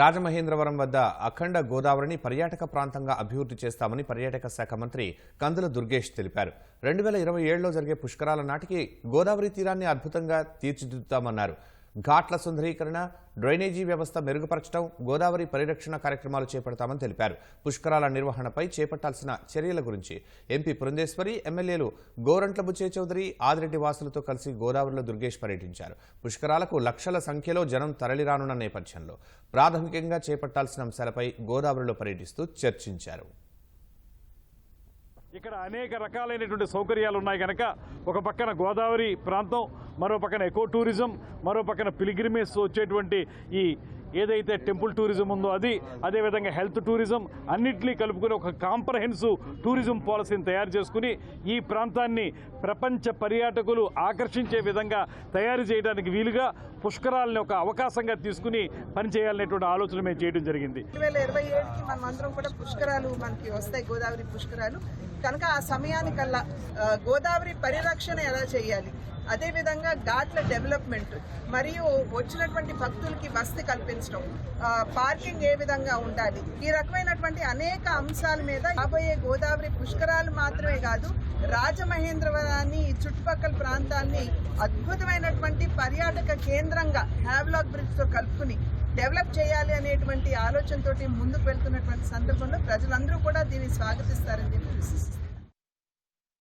రాజమహేంద్రవరం వద్ద అఖండ గోదావరిని పర్యాటక ప్రాంతంగా అభివృద్ధి చేస్తామని పర్యాటక శాఖ మంత్రి కందుల దుర్గేష్ తెలిపారు. రెండు వేల ఇరవై ఏడులో జరిగే పుష్కరాల నాటికి గోదావరి తీరాన్ని అద్భుతంగా తీర్చిదిద్దుతామన్నారు. ఘాట్ల సుందరీకరణ డ్రైనేజీ వ్యవస్థ మెరుగుపరచడం గోదావరి పరిరక్షణ కార్యక్రమాలు చేపడతామని తెలిపారు. పుష్కరాల నిర్వహణపై చేపట్టాల్సిన చర్యల గురించి ఎంపీ పురంధేశ్వరి ఎమ్మెల్యేలు గోరంట్ల బుచ్చే చౌదరి ఆదిరెడ్డి వాసులతో కలిసి గోదావరిలో దుర్గేష్ పర్యటించారు. పుష్కరాలకు లక్షల సంఖ్యలో జనం తరలిరానున్న నేపథ్యంలో ప్రాథమికంగా చేపట్టాల్సిన అంశాలపై గోదావరిలో పర్యటిస్తూ చర్చించారు. ఇక్కడ అనేక రకాలైనటువంటి సౌకర్యాలు ఉన్నాయి. కనుక ఒక పక్కన గోదావరి ప్రాంతం మరో పక్కన ఎకో టూరిజం మరో పక్కన పిలిగ్రిమేస్ వచ్చేటువంటి ఈ ఏదైతే టెంపుల్ టూరిజం ఉందో అది అదేవిధంగా హెల్త్ టూరిజం అన్నింటినీ కలుపుకుని ఒక కాంప్రహెన్సివ్ టూరిజం పాలసీని తయారు చేసుకుని ఈ ప్రాంతాన్ని ప్రపంచ పర్యాటకులు ఆకర్షించే విధంగా తయారు చేయడానికి వీలుగా పుష్కరాలని ఒక అవకాశంగా తీసుకుని పనిచేయాలనేటువంటి ఆలోచన మేము చేయడం జరిగింది. రెండు వేల ఇరవై ఏడుకి మనం అందరం కూడా పుష్కరాలు మనకి వస్తాయి గోదావరి పుష్కరాలు. కనుక ఆ సమయానికల్లా గోదావరి పరిరక్షణ ఎలా చేయాలి? అదేవిధంగా ఘాట్ల డెవలప్మెంట్ మరియు వచ్చినటువంటి భక్తులకి వసతి కల్పించడం పార్కింగ్ ఏ విధంగా ఉండాలి? ఈ రకమైనటువంటి అనేక అంశాల మీద రాబోయే గోదావరి పుష్కరాలు మాత్రమే కాదు రాజమహేంద్రవరాన్ని ఈ చుట్టుపక్కల ప్రాంతాన్ని అద్భుతమైనటువంటి పర్యాటక కేంద్రంగా హ్యావ్లాక్ బ్రిడ్జ్తో కలుపుకుని డెవలప్ చేయాలి అనేటువంటి ఆలోచనతోటి ముందుకు వెళ్తున్నటువంటి సందర్భంలో ప్రజలందరూ కూడా దీన్ని స్వాగతిస్తారని చెప్పి విశ్వసిస్తున్నాను.